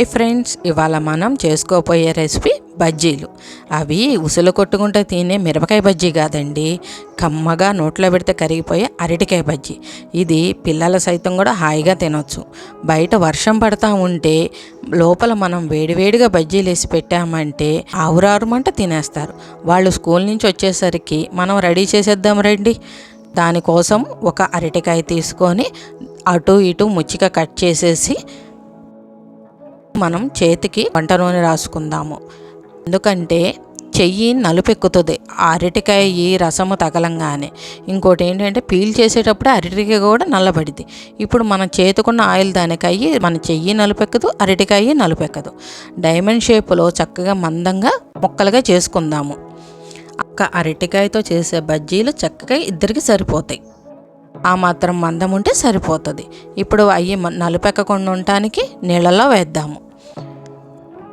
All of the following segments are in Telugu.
హాయ్ ఫ్రెండ్స్ ఇవాళ మనం చేసుకోపోయే రెసిపీ బజ్జీలు. అవి ఉసులు కొట్టుకుంటే తినే మిరపకాయ బజ్జీ కాదండి. కమ్మగా నోట్లో పెడితే కరిగిపోయే అరటికాయ బజ్జీ. ఇది పిల్లల సైతం కూడా హాయిగా తినొచ్చు. బయట వర్షం పడతా ఉంటే లోపల మనం వేడివేడిగా బజ్జీలు వేసి పెట్టామంటే ఆవురారుమంట తినేస్తారు. వాళ్ళు స్కూల్ నుంచి వచ్చేసరికి మనం రెడీ చేసేద్దాం రండి. దానికోసం ఒక అరటికాయ తీసుకొని అటు ఇటు ముచ్చిగా కట్ చేసేసి మనం చేతికి వంట నూనె రాసుకుందాము. ఎందుకంటే చెయ్యి నలుపెక్కుతుంది. ఆ అరటికాయ ఈ రసము తగలంగానే. ఇంకోటి ఏంటంటే పీల్ చేసేటప్పుడు అరటికాయ కూడా నల్లబడిద్ది. ఇప్పుడు మన చేతికున్న ఆయిల్ దానికి అయ్యి మన చెయ్యి నలుపెక్కదు అరటికాయ నలుపెక్కదు. డైమండ్ షేప్లో చక్కగా మందంగా ముక్కలుగా చేసుకుందాము. ఒక్క అరటికాయతో చేసే బజ్జీలు చక్కగా ఇద్దరికి సరిపోతాయి. ఆ మాత్రం మందం ఉంటే సరిపోతుంది. ఇప్పుడు అవి నలుపెక్కకుండా ఉండటానికి నీళ్ళలో వేద్దాము.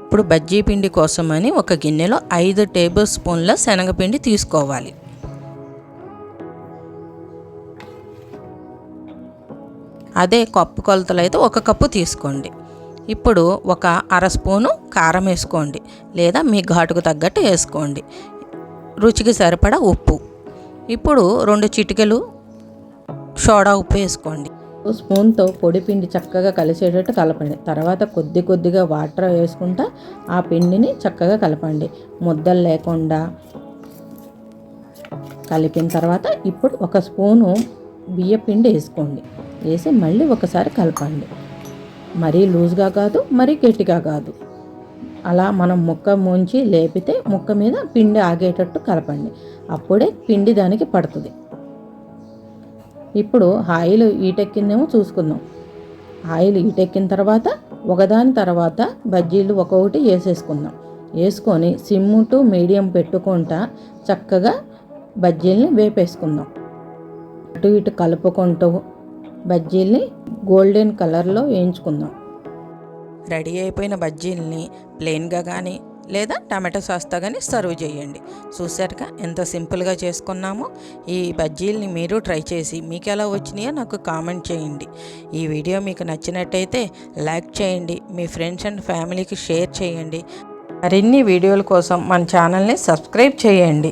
ఇప్పుడు బజ్జీ పిండి కోసమని ఒక గిన్నెలో ఐదు టేబుల్ స్పూన్ల శనగపిండి తీసుకోవాలి. అదే కప్పు కొలతలు అయితే ఒక కప్పు తీసుకోండి. ఇప్పుడు ఒక అర స్పూను కారం వేసుకోండి లేదా మీ ఘాటుకు తగ్గట్టు వేసుకోండి. రుచికి సరిపడా ఉప్పు. ఇప్పుడు రెండు చిటికెలు సోడా ఉప్పు వేసుకోండి. స్పూన్తో పొడి పిండి చక్కగా కలిసేటట్టు కలపండి. తర్వాత కొద్ది కొద్దిగా వాటర్ వేసుకుంటా ఆ పిండిని చక్కగా కలపండి. ముద్దలు లేకుండా కలిపిన తర్వాత ఇప్పుడు ఒక స్పూను బియ్య పిండి వేసుకోండి. వేసి మళ్ళీ ఒకసారి కలపండి. మరీ లూజ్గా కాదు మరీ గట్టిగా కాదు. అలా మనం ముక్క ముంచి లేపితే ముక్క మీద పిండి ఆగేటట్టు కలపండి. అప్పుడే పిండి దానికి పడుతుంది. ఇప్పుడు ఆయిల్ ఈటెక్కిందేమో చూసుకుందాం. ఆయిల్ ఈటెక్కిన తర్వాత ఒకదాని తర్వాత బజ్జీలు ఒక్కొక్కటి వేసేసుకుందాం. వేసుకొని సిమ్ము టు మీడియం పెట్టుకుంటా చక్కగా బజ్జీల్ని వేపేసుకుందాం. అటు ఇటు కలుపుకుంటూ బజ్జీల్ని గోల్డెన్ కలర్లో వేయించుకుందాం. రెడీ అయిపోయిన బజ్జీల్ని ప్లెయిన్గా కానీ లేదా టమాటో సాస్తో కానీ సర్వ్ చేయండి. చూసారుగా ఎంత సింపుల్గా చేసుకున్నామో. ఈ బజ్జీల్ని మీరు ట్రై చేసి మీకు ఎలా వచ్చినాయో నాకు కామెంట్ చేయండి. ఈ వీడియో మీకు నచ్చినట్టయితే లైక్ చేయండి మీ ఫ్రెండ్స్ అండ్ ఫ్యామిలీకి షేర్ చేయండి. మరిన్ని వీడియోల కోసం మన ఛానల్ని సబ్స్క్రైబ్ చేయండి.